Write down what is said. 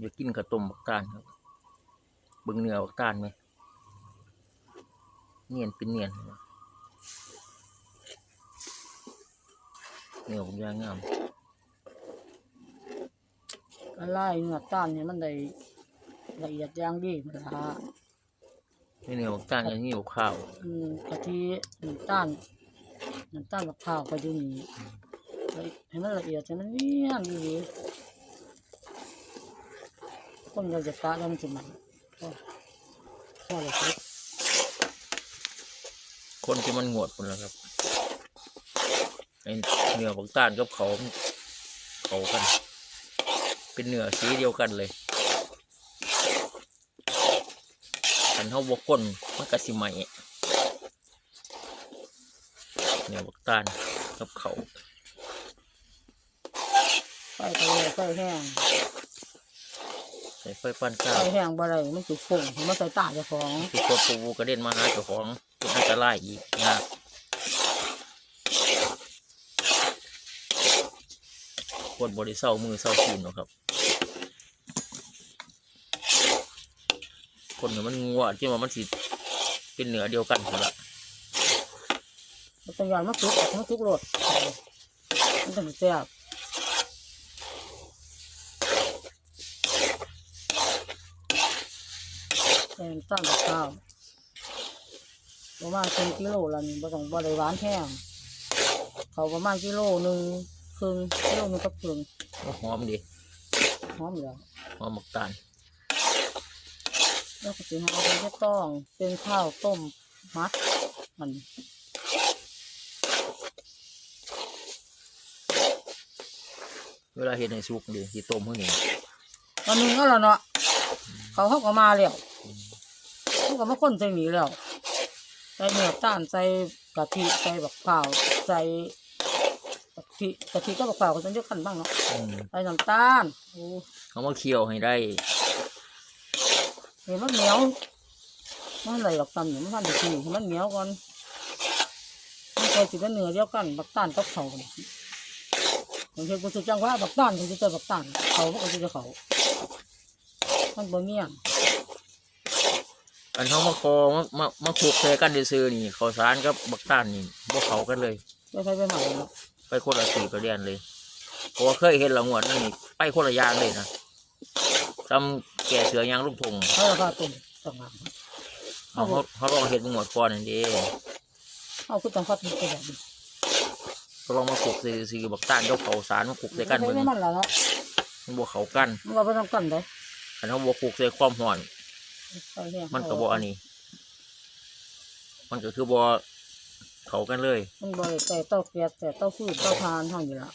อยากกินกระต้มบักตาลครับเบิ่งเนื้อบักตาลไหมเนียนเป็นเนียนเนื้อบักอยางงามก็ไล่เนื้อต้านเนี่ยมันได้ละเอียดอย่างดีมันละนี่เนื้อบักตาลอันนี้บักข้าวอืมกะทิน้ำตาลน้ำตาลมะพร้าวไปอยู่นี่ละให้มันละเอียดให้มันเนียนดี คนเราจะกะแล้วมันจะมันพอพอเลยครับคนที่มันงวดคนละครับไอเนื้อบักตาลกับเขาเขากัน เป็นเนื้อสีเดียวกันเลยอันเท่าบกคนมันกะสิไหมเนื้อบักตาลกับเขาไฟทะเลไฟแห้ง ไฟปั้นข้าไฟวแห้งบ่ได้มันจุกปุ่งมันใส่ตาเจ้าของคือคนปูกระเด็นมาหาเจ้าของเป็นอันตรายอีกยากคนบริเศร้ามือเศร้าขีนเนาะครับ คนเนี่ยมันงัวที่ว่ามันสิเป็นเหนือเดียวกันหมดละมันต้องยานมันจุกมันจุกโลดมันต้องแซ่บ แกงตั้งกับข้าวประมาณครึ่งกิโลละนี่บ่ต้องบ่ได้หวานแห้งเขาประมาณกิโลหนึ่งครึ่งกิโลหนึงกับครึ่งก็หอมดีหอมแล้วหอมหมกตาลแล้วก็สิหาเป็นจะต้องเป็นข้าวต้มมัดมันเวลาเห็ดให้สุกดีที่ต้มเพื่อนี่วันหนึงก็แล้วเนาะเขาเขาก็มาแล้ว เขาก็มาคนใส่หมีแล้ว ใส่เนื้อต้านใส่กะทิใส่บักเปล่าวใส่กะทิกะทิก็บักเปล่าวก็จะเยอะกันบ้างเนาะอืมใส่น้ำตาลโอ้เขามาเคี่ยวให้ได้เห็นมันเหนียวมันไหลหลอกตำเนี่ยมันพันธุ์ทีให้มันเหนียวก่อนมันเคยสิเป็นเนื้อเดียวกันบักตาลกับเขากันบางทีกูจะจังว่าบักตาลกูจะเจอบักตาลเขาก็จะเจอเขามันบ่เงี้ยง อันเขามาคอมามามาคลุกใส่กันซื่อๆนี่ข้าวสารกับบักตาลนี่บ่เขากันเลยไปไปไปใหม่เนาะไปคนละสีกระเดียนเลยเพราะว่าเคยเห็นละงวดนี่ไปคนละอยางเลยนะทำแก่เสือยางลูกทงเขาราคาตุ่มต่างหากเขาเขาเขาลองเห็นงวดก่อนนี่เด้เอาคือจังฟัดมันไปแบบนี้เขาลองมาคลุกใส่สีบักตาลกับข้าวสารมาคลุกใส่กันไปเบิ่งไม่มันละเนาะมันบ่เขากันมันก็ไปทำกันเลยอันเขาบ่คลุกใส่ความร้อน ไปแห้งมันก็บ่อันนี้ มันก็คือบ่เขากันเลย มันบ่ได้แต่เต้าเกียดแต่เต้าฟืนเต้าทานเท่านี้ละ